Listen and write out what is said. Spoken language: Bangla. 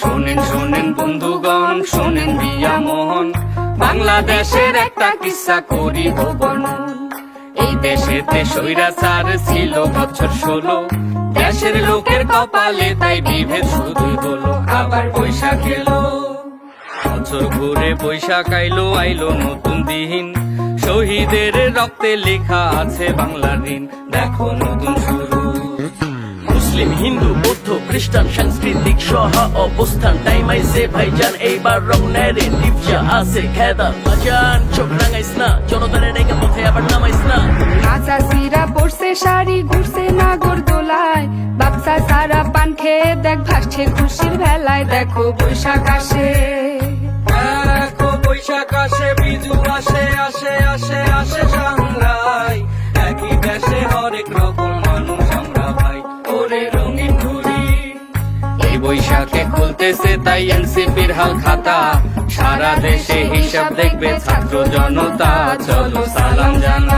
শোনেন শোনেন বন্ধুগণ, শোনেন দিয়া মোহন। বাংলাদেশের একটা কিস্সা করি বর্ণন এই দেশেতে স্বৈরাচার ছিল বছর ষোলো। দেশের লোকের কপালে তাই বিভেদ শুধুই হলো। আবার বৈশাখ এলো। বছর ঘুরে বৈশাখ আইলো আইলো নতুন দিন। শহীদের রক্তে লেখা আছে বাংলার ঋণ। দেখো নতুন শুরু। মুসলিম, হিন্দু খ্রিস্টান সাংস্কৃতিক সহ অবস্থান টাইম আইসে ভাইজান এইবার রং নেরে টিপসা আছে খেদা বাজান চোখ রাঙাইস না জনতারে ডেকে পথে আবার নামাইস না কাঁচা সিরা পড়ছে শাড়ি ঘুরছে নাগর দোলায় বাচ্চা সারা পান খেয়ে দেখ ভাসছে খুশির ভেলায় দেখো বৈশাখ আসে দেখো বৈশাখ আসে বিজু আসে আসে আসে বৈশাখে খুলতেছে তাই এনসিপির হাল খাতা। সারা দেশে হিসাব দেখবে ছাত্র জনতা। চলো সালাম জানা